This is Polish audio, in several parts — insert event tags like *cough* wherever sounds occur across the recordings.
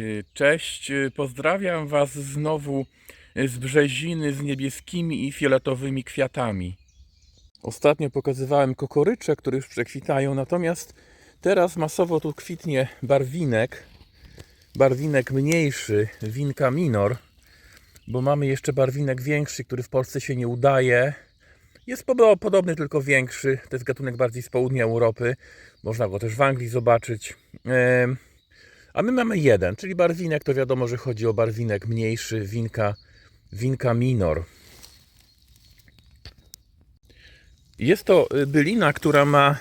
Y, Cześć, y, pozdrawiam Was znowu z Brzeziny z niebieskimi i fioletowymi kwiatami. Ostatnio pokazywałem kokorycze, które już przekwitają, natomiast teraz masowo tu kwitnie barwinek, barwinek mniejszy, winka minor, bo mamy jeszcze barwinek większy, który w Polsce się nie udaje. Jest podo- podobny, tylko większy. To jest gatunek bardziej z południa Europy. Można go też w Anglii zobaczyć. Em, a my mamy jeden, czyli barwinek, to wiadomo, że chodzi o barwinek mniejszy, winka, winka minor. Jest to y, bylina, która ma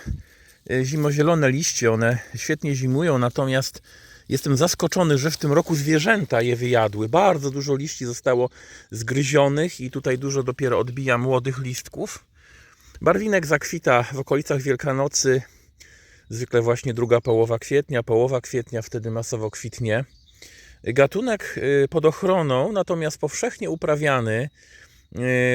y, zimozielone liście, one świetnie zimują, natomiast jestem zaskoczony, że w tym roku zwierzęta je wyjadły. Bardzo dużo liści zostało zgryzionych i tutaj dużo dopiero odbija młodych listków. Barwinek zakwita w okolicach Wielkanocy, zwykle właśnie druga połowa kwietnia, połowa kwietnia wtedy masowo kwitnie. Gatunek y, pod ochroną, natomiast powszechnie uprawiany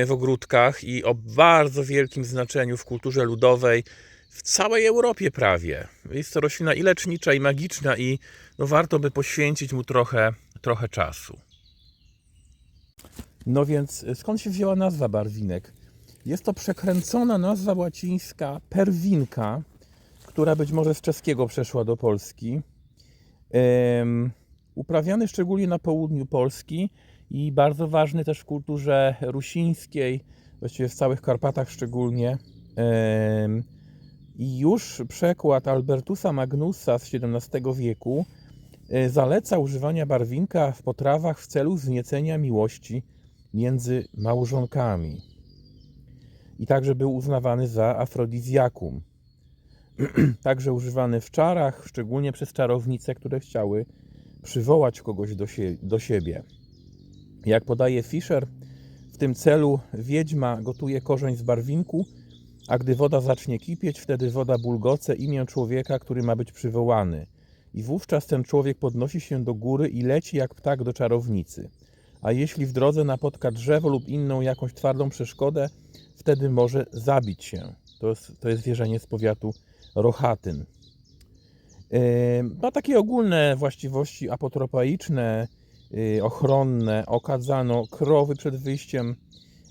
y, w ogródkach i o bardzo wielkim znaczeniu w kulturze ludowej w całej Europie prawie. Jest to roślina i lecznicza, i magiczna, i no warto by poświęcić mu trochę, trochę czasu. No więc y, skąd się wzięła nazwa barwinek? Jest to przekręcona nazwa łacińska perwinka, która być może z czeskiego przeszła do Polski. Uprawiany szczególnie na południu Polski i bardzo ważny też w kulturze rusińskiej, właściwie w całych Karpatach szczególnie. I już przekład Albertusa Magnusa z XVII wieku e, zaleca używania barwinka w potrawach w celu wzniecenia miłości między małżonkami. I także był uznawany za afrodizjakum *clears throat* także używany w czarach, szczególnie przez czarownice, które chciały przywołać kogoś do, sie do siebie. Jak podaje Fischer, w tym celu wiedźma gotuje korzeń z barwinku, a gdy woda zacznie kipieć, wtedy woda bulgoce imię człowieka, który ma być przywołany. I wówczas ten człowiek podnosi się do góry i leci jak ptak do czarownicy. A jeśli w drodze napotka drzewo lub inną jakąś twardą przeszkodę, wtedy może zabić się. To jest, to jest wierzenie z powiatu Rochatyn. Ma takie ogólne właściwości apotropaiczne, yy, ochronne. Okadzano krowy przed wyjściem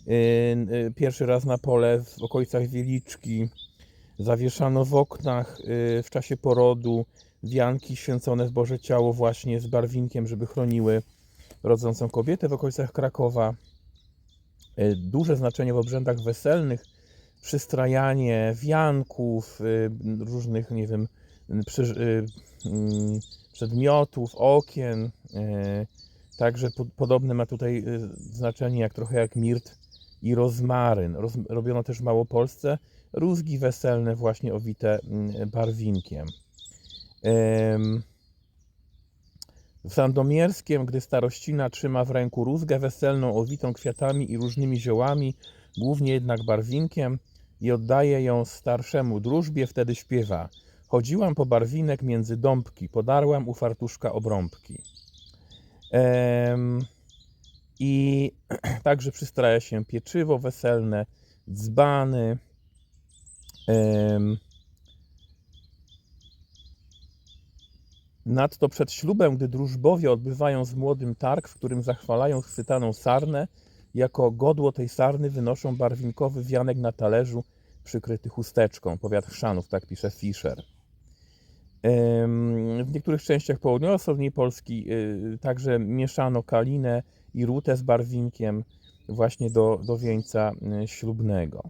yy, pierwszy raz na pole w okolicach Wieliczki. Zawieszano w oknach yy, w czasie porodu wianki święcone w Boże Ciało właśnie z barwinkiem, żeby chroniły rodzącą kobietę w okolicach Krakowa. Yy, Duże znaczenie w obrzędach weselnych przystrajanie wianków, y, różnych, nie wiem, y, mm, przedmiotów, okien. y, Także po, podobne ma tutaj znaczenie, jak trochę jak mirt i rozmaryn. Roz, robiono też w Małopolsce rózgi weselne, właśnie owite mm, barwinkiem. W Sandomierskiem, gdy starościna trzyma w ręku rózgę weselną owitą kwiatami i różnymi ziołami, głównie jednak barwinkiem, i oddaje ją starszemu drużbie, wtedy śpiewa. Chodziłam po barwinek między dąbki, podarłam u fartuszka obrąbki. Em, I *clears throat* także przystraja się pieczywo weselne, dzbany. Em, Nadto przed ślubem, gdy drużbowie odbywają z młodym targ, w którym zachwalają schwytaną sarnę, jako godło tej sarny wynoszą barwinkowy wianek na talerzu przykryty chusteczką. Powiat Chrzanów, tak pisze Fischer. W niektórych częściach południowo-wschodniej Polski y, także mieszano kalinę i rutę z barwinkiem właśnie do, do wieńca y, ślubnego.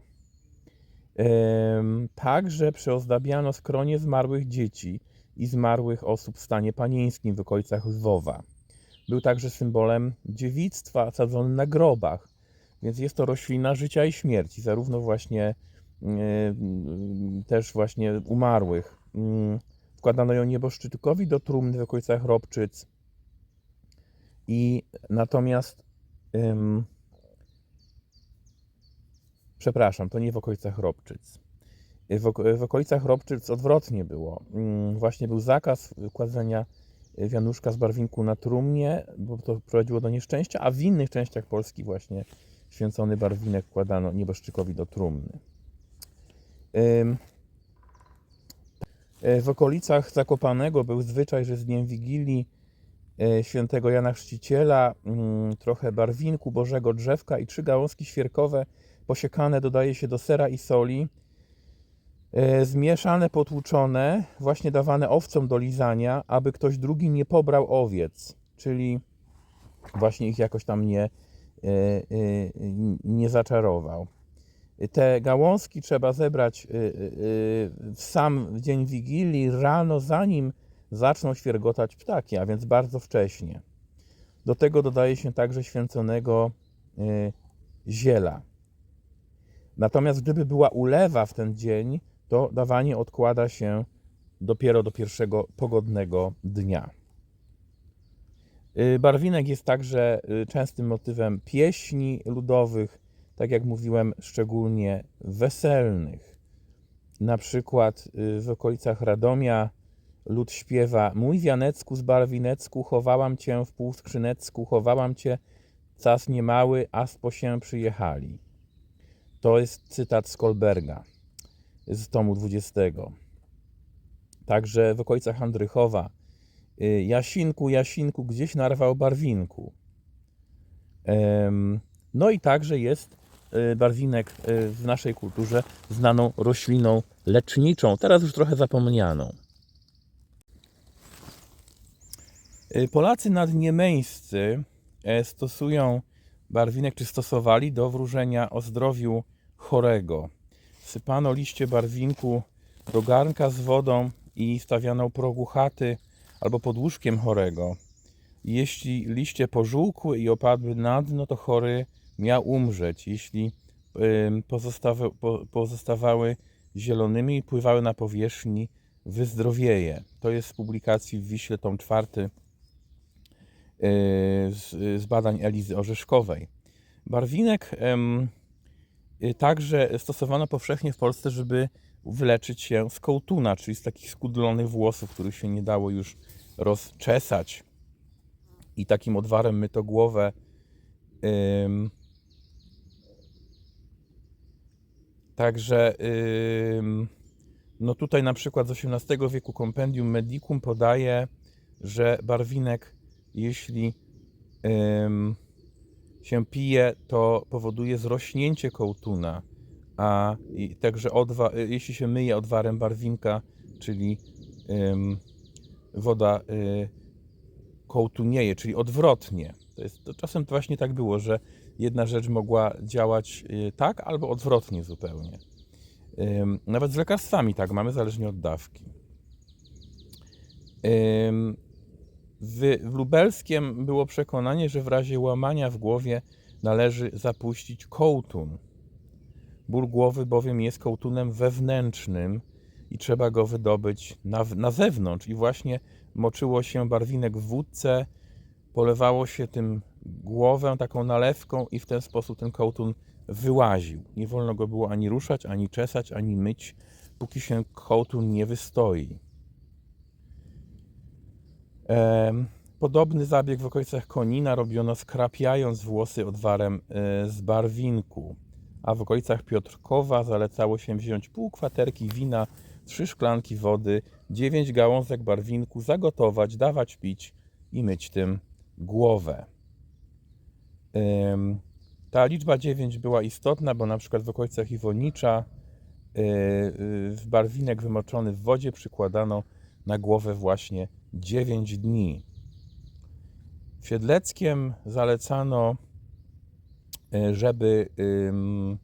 Także przyozdabiano skronie zmarłych dzieci i zmarłych osób w stanie panieńskim w okolicach Lwowa. Był także symbolem dziewictwa sadzony na grobach, więc jest to roślina życia i śmierci, zarówno właśnie y, y, też właśnie umarłych. Mm, Wkładano ją nieboszczykowi do trumny w okolicach Robczyc. I natomiast ym, przepraszam, to nie w okolicach Robczyc. W, w okolicach Robczyc odwrotnie było. Mm, Właśnie był zakaz kładzenia wianuszka z barwinku na trumnie, bo to prowadziło do nieszczęścia, a w innych częściach Polski właśnie święcony barwinek kładano nieboszczykowi do trumny. E, W okolicach Zakopanego był zwyczaj, że z dniem Wigilii e, świętego Jana Chrzciciela, mm, trochę barwinku, bożego drzewka i trzy gałązki świerkowe posiekane dodaje się do sera i soli. E, Zmieszane, potłuczone, właśnie dawane owcom do lizania, aby ktoś drugi nie pobrał owiec, czyli właśnie ich jakoś tam nie, e, e, nie zaczarował. Te gałązki trzeba zebrać w sam dzień Wigilii, rano, zanim zaczną świergotać ptaki, a więc bardzo wcześnie. Do tego dodaje się także święconego ziela. Natomiast gdyby była ulewa w ten dzień, to dawanie odkłada się dopiero do pierwszego pogodnego dnia. Y, Barwinek jest także y, częstym motywem pieśni ludowych, tak jak mówiłem, szczególnie weselnych. Na przykład y, w okolicach Radomia lud śpiewa Mój wianecku z Barwinecku, chowałam cię w półskrzynecku, chowałam cię, czas niemały, aż po się przyjechali. To jest cytat z Kolberga z tomu 20. Także w okolicach Andrychowa y, Jasinku, Jasinku, gdzieś narwał barwinku. No i także jest y, barwinek y, w naszej kulturze znaną rośliną leczniczą, teraz już trochę zapomnianą. Polacy nadniemeńscy e, stosują barwinek, czy stosowali do wróżenia o zdrowiu chorego. Sypano liście barwinku do garnka z wodą i stawiano u progu chaty albo pod łóżkiem chorego. Jeśli liście pożółkły i opadły na dno, to chory miał umrzeć. Jeśli ym, pozostawy, po, pozostawały zielonymi i pływały na powierzchni, wyzdrowieje. To jest z publikacji w Wiśle, tom czwarty yy, z, badań Elizy Orzeszkowej. Barwinek y, także stosowano powszechnie w Polsce, żeby wyleczyć się z kołtuna, czyli z takich skudlonych włosów, których się nie dało już rozczesać. I takim odwarem myto głowę. Ym, Także ym, no tutaj na przykład z XVIII wieku Compendium Medicum podaje, że barwinek, jeśli ym, się pije, to powoduje zrośnięcie kołtuna, a także odwa, y, jeśli się myje odwarem barwinka, czyli ym, woda y, kołtunieje, czyli odwrotnie. To jest, to czasem to właśnie tak było, że jedna rzecz mogła działać y, tak albo odwrotnie zupełnie. Ym, Nawet z lekarstwami tak mamy, zależnie od dawki. Ym, W, w lubelskiem było przekonanie, że w razie łamania w głowie należy zapuścić kołtun. Ból głowy bowiem jest kołtunem wewnętrznym i trzeba go wydobyć na, na zewnątrz. I właśnie moczyło się barwinek w wódce, polewało się tym głowę taką nalewką i w ten sposób ten kołtun wyłaził. Nie wolno go było ani ruszać, ani czesać, ani myć, póki się kołtun nie wystoi. Podobny zabieg w okolicach Konina robiono skrapiając włosy odwarem e, z barwinku, a w okolicach Piotrkowa zalecało się wziąć pół kwaterki wina, trzy szklanki wody, dziewięć gałązek barwinku, zagotować, dawać pić i myć tym głowę. Ta liczba 9 była istotna, bo na przykład w okolicach Iwonicza e, e, w barwinek wymoczony w wodzie przykładano na głowę właśnie 9 dni. W Siedleckiem zalecano, e, żeby ym,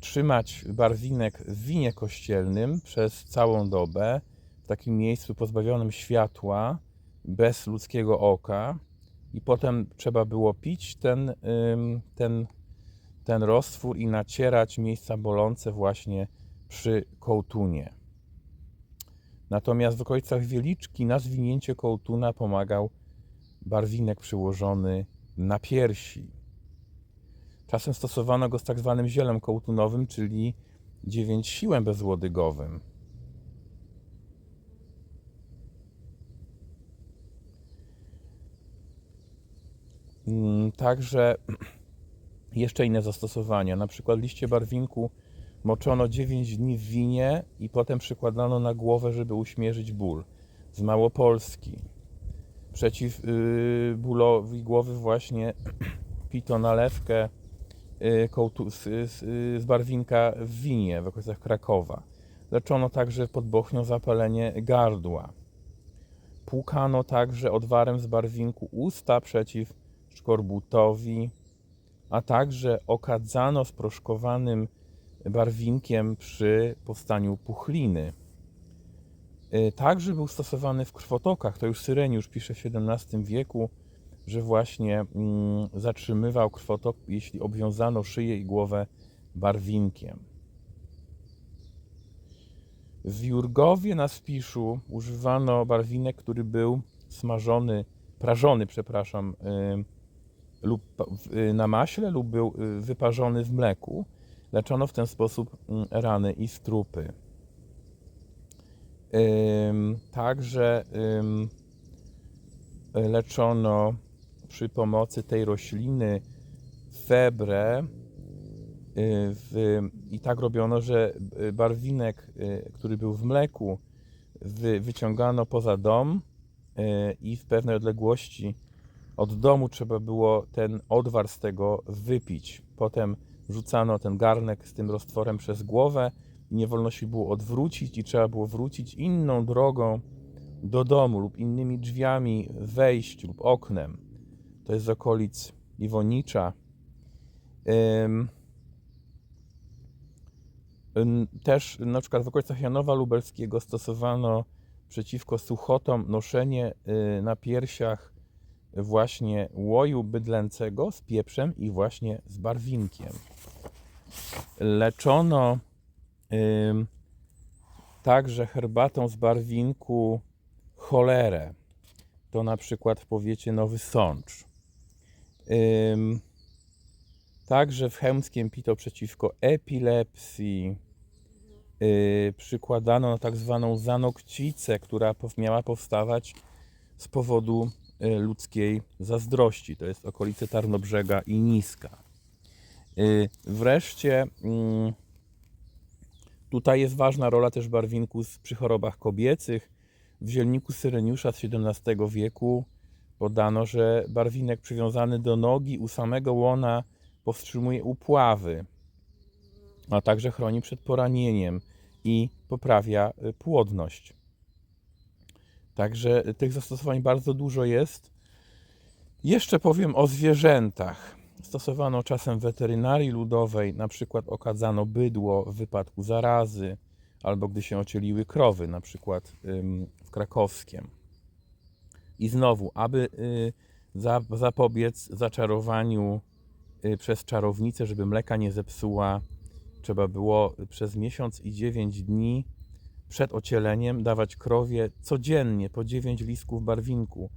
trzymać barwinek w winie kościelnym przez całą dobę, w takim miejscu pozbawionym światła, bez ludzkiego oka, i potem trzeba było pić ten, ten, ten roztwór i nacierać miejsca bolące właśnie przy kołtunie. Natomiast w okolicach Wieliczki na zwinięcie kołtuna pomagał barwinek przyłożony na piersi. Czasem stosowano go z tak zwanym zielem kołtunowym, czyli dziewięć siłem bezłodygowym. Mm, Także *clears throat* jeszcze inne zastosowania, na przykład liście barwinku moczono 9 dni w winie i potem przykładano na głowę, żeby uśmierzyć ból. Z Małopolski. przeciw y, bólowi głowy właśnie *clears throat* pito nalewkę y, kołtu, z, z, z barwinka w winie w okolicach Krakowa. Leczono także pod Bochnią zapalenie gardła. Płukano także odwarem z barwinku usta przeciw szkorbutowi, a także okadzano sproszkowanym barwinkiem przy powstaniu puchliny. Y, Także był stosowany w krwotokach. To już Syreniusz pisze w XVII wieku, że właśnie mm, zatrzymywał krwotok, jeśli obwiązano szyję i głowę barwinkiem. W Jurgowie na Spiszu używano barwinek, który był smażony, prażony, przepraszam, y, lub y, na maśle lub był wyparzony w mleku. Leczono w ten sposób mm, rany i strupy. Także leczono przy pomocy tej rośliny febrę. y, W, I tak robiono, że y, barwinek, y, który był w mleku, wy, wyciągano poza dom i w pewnej odległości od domu trzeba było ten odwar z tego wypić. Potem rzucano ten garnek z tym roztworem przez głowę i nie wolno się było odwrócić i trzeba było wrócić inną drogą do domu lub innymi drzwiami wejść lub oknem. To jest z okolic Iwonicza. Też na przykład w okolicach Janowa Lubelskiego stosowano przeciwko suchotom noszenie y, na piersiach właśnie łoju bydlęcego z pieprzem i właśnie z barwinkiem. Leczono ym, także herbatą z barwinku cholerę. To na przykład w powiecie Nowy Sącz. Ym, Także w Chełmskiem pito przeciwko epilepsji. Yy, przykładano na tak zwaną zanokcicę, która miała powstawać z powodu y, ludzkiej zazdrości. To jest okolice Tarnobrzega i Niska. Y, Wreszcie mm, tutaj jest ważna rola też barwinku z- przy chorobach kobiecych. W zielniku Syreniusza z XVII wieku podano, że barwinek przywiązany do nogi u samego łona powstrzymuje upławy, a także chroni przed poranieniem i poprawia y, płodność. Także tych zastosowań bardzo dużo jest. Jeszcze powiem o zwierzętach. Stosowano czasem weterynarii ludowej, na przykład okadzano bydło w wypadku zarazy, albo gdy się ocieliły krowy, na przykład w krakowskiem. I znowu, aby y, za, zapobiec zaczarowaniu y, przez czarownicę, żeby mleka nie zepsuła, trzeba było przez miesiąc i 9 dni przed ocieleniem dawać krowie codziennie po 9 listków barwinku,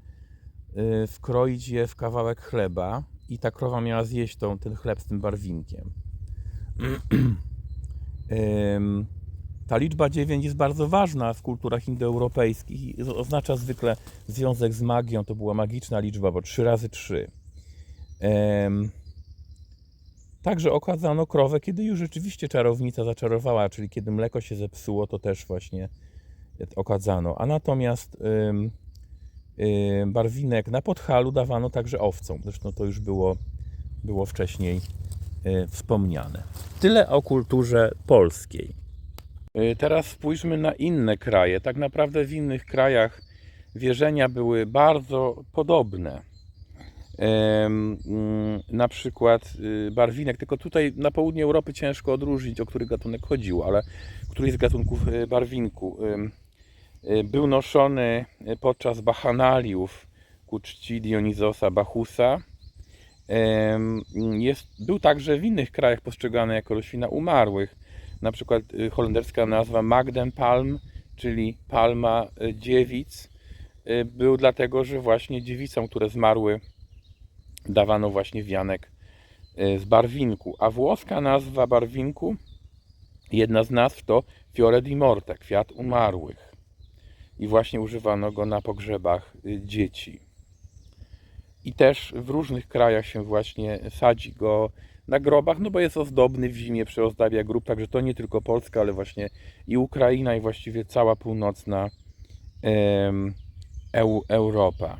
y, wkroić je w kawałek chleba i ta krowa miała zjeść tą, ten chleb z tym barwinkiem. *clears throat* Ta liczba 9 jest bardzo ważna w kulturach indoeuropejskich i oznacza zwykle związek z magią. To była magiczna liczba, bo 3 razy 3. Em, Także okazano krowę, kiedy już rzeczywiście czarownica zaczarowała, czyli kiedy mleko się zepsuło, to też właśnie okadzano. A natomiast barwinek na podhalu dawano także owcom. Zresztą to już było, było wcześniej y, wspomniane. Tyle o kulturze polskiej. Y, Teraz spójrzmy na inne kraje. Tak naprawdę w innych krajach wierzenia były bardzo podobne. Mm, na przykład y, barwinek, tylko tutaj na południu Europy ciężko odróżnić, o który gatunek chodziło, ale któryś z gatunków y, barwinku y, był noszony y, podczas bachanaliów ku czci Dionizosa Bachusa. Jest, był także w innych krajach postrzegany jako roślina umarłych. Na przykład y, holenderska nazwa Magdenpalm, czyli palma y, dziewic, y, był dlatego, że właśnie dziewicom, które zmarły, dawano właśnie wianek y, z barwinku. A włoska nazwa barwinku, jedna z nazw to Fiore di Morte, kwiat umarłych. I właśnie używano go na pogrzebach y, dzieci. I też w różnych krajach się właśnie sadzi go na grobach, no bo jest ozdobny w zimie, przyozdabia grób, także to nie tylko Polska, ale właśnie i Ukraina i właściwie cała północna em, Eu, Europa.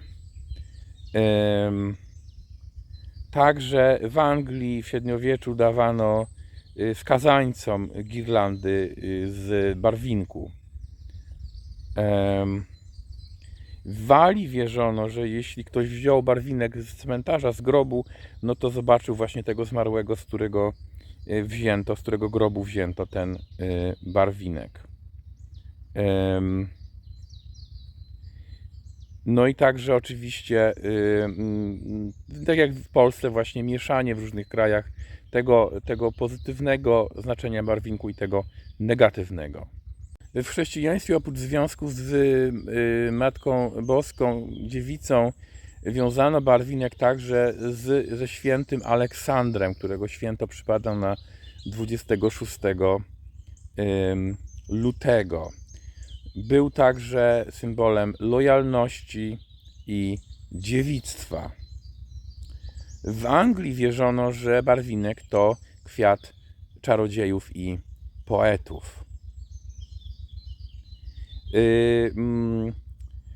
Także w Anglii w średniowieczu dawano y, skazańcom girlandy y, z barwinku. W Walii wierzono, że jeśli ktoś wziął barwinek z cmentarza, z grobu, no to zobaczył właśnie tego zmarłego, z którego y, wzięto, z którego grobu wzięto ten y, barwinek. No i także oczywiście, y, mm, tak jak w Polsce, właśnie mieszanie w różnych krajach tego, tego pozytywnego znaczenia barwinku i tego negatywnego. W chrześcijaństwie oprócz związków z y, Matką Boską, Dziewicą, wiązano barwinek także z, ze świętym Aleksandrem, którego święto przypada na 26 ym, lutego. Był także symbolem lojalności i dziewictwa. W Anglii wierzono, że barwinek to kwiat czarodziejów i poetów. Yy, mm,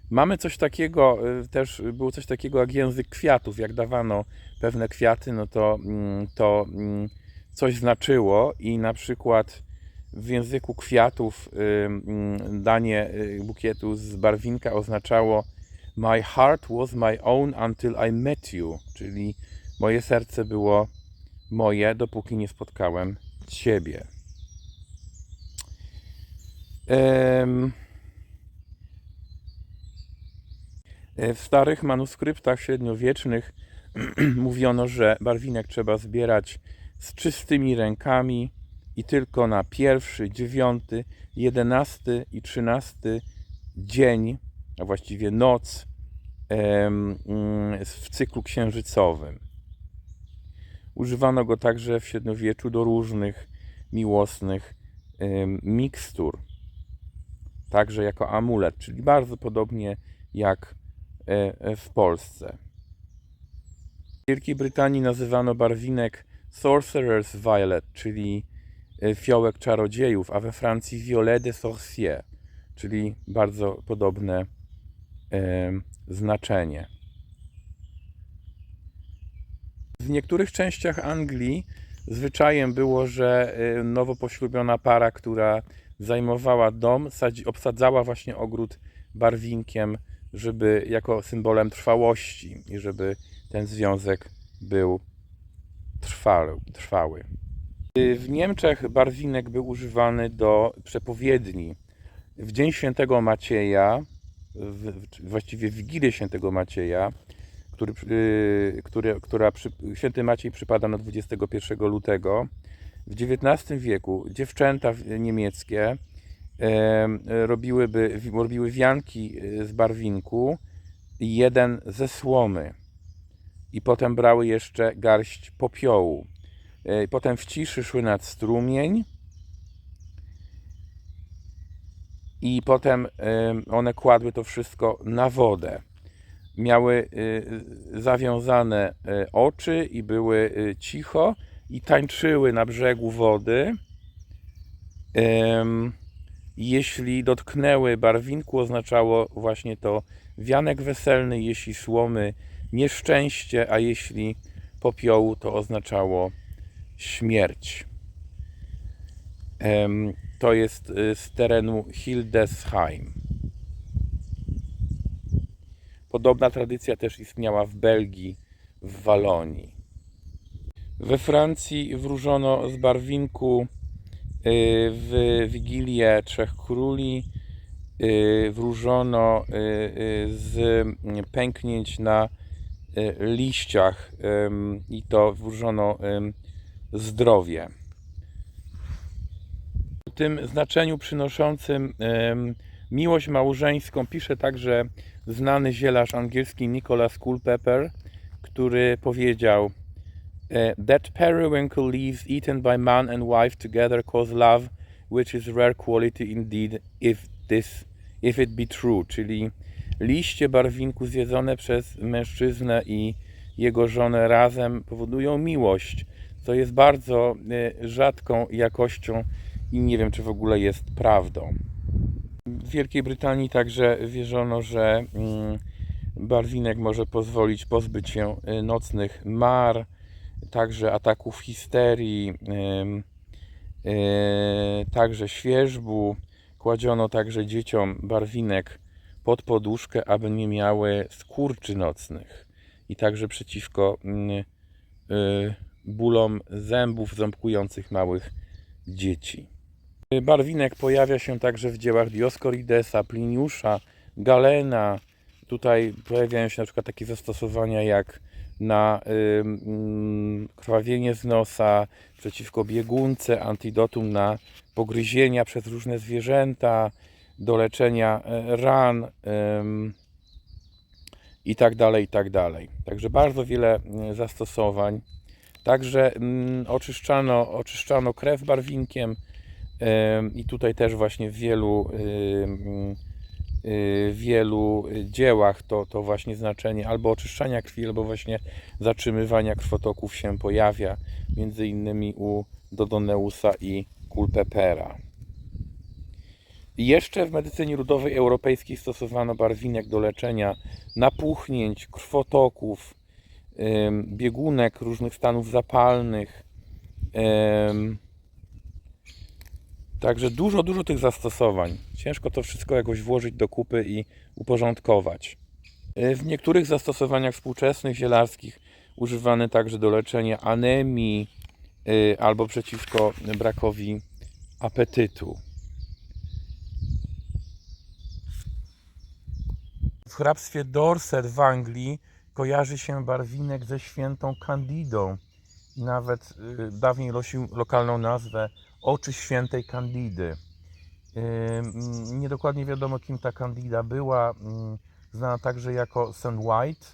mamy coś takiego, yy, też było coś takiego jak język kwiatów. Jak dawano pewne kwiaty, no to, mm, to mm, coś znaczyło i na przykład w języku kwiatów y, danie y, bukietu z barwinka oznaczało My heart was my own until I met you, czyli moje serce było moje, dopóki nie spotkałem Ciebie. Em, W starych manuskryptach średniowiecznych *clears throat* mówiono, że barwinek trzeba zbierać z czystymi rękami i tylko na pierwszy, dziewiąty, jedenasty i trzynasty dzień, a właściwie noc mm, w cyklu księżycowym. Używano go także w średniowieczu do różnych miłosnych mikstur, także jako amulet, czyli bardzo podobnie jak e, e, w Polsce. W Wielkiej Brytanii nazywano barwinek Sorcerer's Violet, czyli e, fiołek czarodziejów, a we Francji Violet de Sorcier, czyli bardzo podobne e, znaczenie. W niektórych częściach Anglii zwyczajem było, że e, nowo poślubiona para, która zajmowała dom, obsadzała właśnie ogród barwinkiem, żeby jako symbolem trwałości i żeby ten związek był trwały. trwały. W Niemczech barwinek był używany do przepowiedni. W Dzień Świętego Macieja, w, właściwie w Wigilię Świętego Macieja, który, y, który, która przy, Święty Maciej przypada na 21 lutego, w XIX wieku dziewczęta niemieckie em, robiłyby, robiły wianki y, z barwinku i jeden ze słomy i potem brały jeszcze garść popiołu. E, Potem w ciszy szły nad strumień i potem em, one kładły to wszystko na wodę. Miały zawiązane oczy i były cicho i tańczyły na brzegu wody. Jeśli dotknęły barwinku, oznaczało właśnie to wianek weselny, jeśli słomy nieszczęście, a jeśli popiołu, to oznaczało śmierć. To jest y, z terenu Hildesheim. Podobna tradycja też istniała w Belgii, w Walonii. We Francji wróżono z barwinku w Wigilię Trzech Króli. y, Wróżono y, y, z pęknięć na y, liściach i to wróżono zdrowie. W tym znaczeniu przynoszącym ym, miłość małżeńską pisze także znany zielarz angielski Nicholas Culpeper, który powiedział e, That periwinkle leaves eaten by man and wife together cause love, which is rare quality indeed, if, this, if it be true. Czyli liście barwinku zjedzone przez mężczyznę i jego żonę razem powodują miłość, co jest bardzo e, rzadką jakością i nie wiem, czy w ogóle jest prawdą. W Wielkiej Brytanii także wierzono, że mm, Barwinek może pozwolić pozbyć się y, nocnych mar, także ataków histerii, ym, y, także świeżbu. Kładziono także dzieciom barwinek pod poduszkę, aby nie miały skurczy nocnych i także przeciwko mm, y, bólom zębów ząbkujących małych dzieci. Barwinek pojawia się także w dziełach Dioskoridesa, Pliniusza, Galena. Tutaj pojawiają się na przykład takie zastosowania jak na ym, krwawienie z nosa, przeciwko biegunce, antidotum na pogryzienia przez różne zwierzęta, do leczenia e, ran i tak dalej, i tak dalej. Także bardzo wiele zastosowań. Także mm, oczyszczano, oczyszczano krew barwinkiem i tutaj też właśnie w wielu, wielu dziełach to, to właśnie znaczenie albo oczyszczania krwi, albo właśnie zatrzymywania krwotoków się pojawia, między innymi u Dodoneusa i Culpepera. Jeszcze w medycynie ludowej europejskiej stosowano barwinek do leczenia napuchnięć, krwotoków, biegunek różnych stanów zapalnych. Także dużo, dużo tych zastosowań. Ciężko to wszystko jakoś włożyć do kupy i uporządkować. Y, W niektórych zastosowaniach współczesnych zielarskich używane także do leczenia anemii y, albo przeciwko brakowi apetytu. W hrabstwie Dorset w Anglii kojarzy się barwinek ze świętą Candidą. I nawet y, dawniej nosił lokalną nazwę Oczy Świętej Candidy. Ym, Niedokładnie wiadomo, kim ta Candida była. Znana także jako St. White.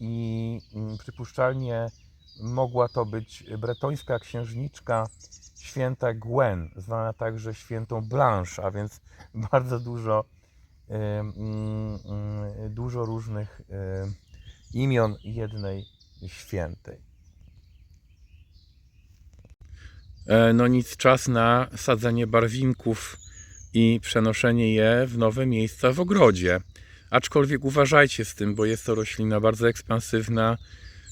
I przypuszczalnie mogła to być bretońska księżniczka święta Gwen, zwana także świętą Blanche, a więc *laughs* bardzo dużo dużo różnych imion jednej świętej. No nic, czas na sadzenie barwinków i przenoszenie je w nowe miejsca w ogrodzie. Aczkolwiek uważajcie z tym, bo jest to roślina bardzo ekspansywna.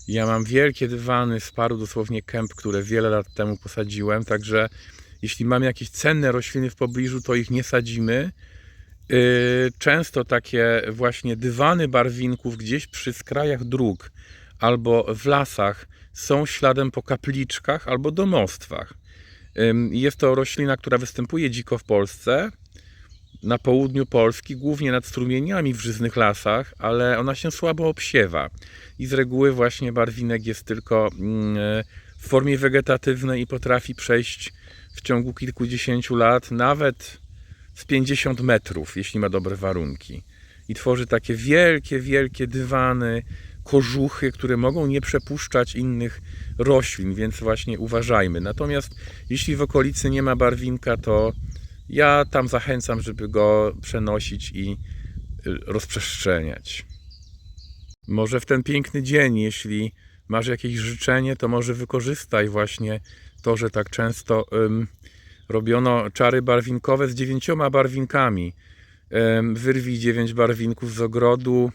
Ja mam wielkie dywany z paru dosłownie kęp, które wiele lat temu posadziłem, także jeśli mamy jakieś cenne rośliny w pobliżu, to ich nie sadzimy. Yy, Często takie właśnie dywany barwinków gdzieś przy skrajach dróg albo w lasach są śladem po kapliczkach albo domostwach. Jest to roślina, która występuje dziko w Polsce, na południu Polski, głównie nad strumieniami w żyznych lasach, ale ona się słabo obsiewa. I z reguły właśnie barwinek jest tylko mm, w formie wegetatywnej i potrafi przejść w ciągu kilkudziesięciu lat nawet z 50 metrów, jeśli ma dobre warunki. I tworzy takie wielkie, wielkie dywany, kożuchy, które mogą nie przepuszczać innych roślin, więc właśnie uważajmy. Natomiast jeśli w okolicy nie ma barwinka, to ja tam zachęcam, żeby go przenosić i y, rozprzestrzeniać. Może w ten piękny dzień, jeśli masz jakieś życzenie, to może wykorzystaj właśnie to, że tak często ym, robiono czary barwinkowe z dziewięcioma barwinkami. Ym, wyrwij dziewięć barwinków z ogrodu,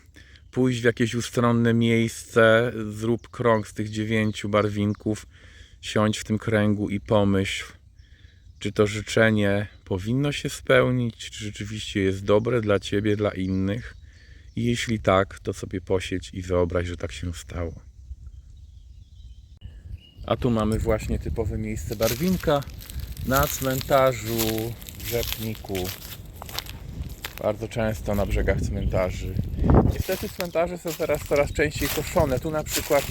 pójdź w jakieś ustronne miejsce, zrób krąg z tych dziewięciu barwinków, siądź w tym kręgu i pomyśl, czy to życzenie powinno się spełnić, czy rzeczywiście jest dobre dla ciebie, dla innych. I jeśli tak, to sobie posiedź i wyobraź, że tak się stało. A tu mamy właśnie typowe miejsce barwinka na cmentarzu w Rzepniku. Bardzo często na brzegach cmentarzy. Niestety cmentarze są teraz coraz częściej koszone. Tu na przykład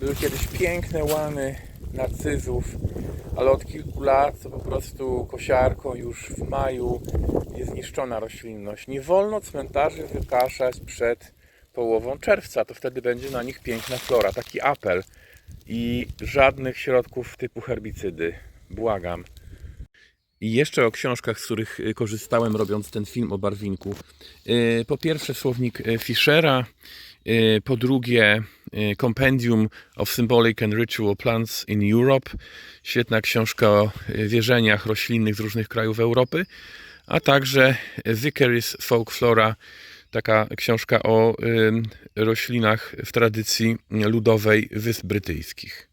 były kiedyś piękne łany narcyzów, ale od kilku lat po prostu kosiarką już w maju jest zniszczona roślinność. Nie wolno cmentarzy wykaszać przed połową czerwca, to wtedy będzie na nich piękna flora. Taki apel. I żadnych środków typu herbicydy. Błagam. I jeszcze o książkach, z których y, korzystałem robiąc ten film o barwinku. Y, Po pierwsze słownik y, Fischera, po drugie Compendium of Symbolic and Ritual Plants in Europe, świetna książka o wierzeniach roślinnych z różnych krajów Europy, a także Vicaris Folk Flora Taka książka o roślinach w tradycji ludowej Wysp Brytyjskich.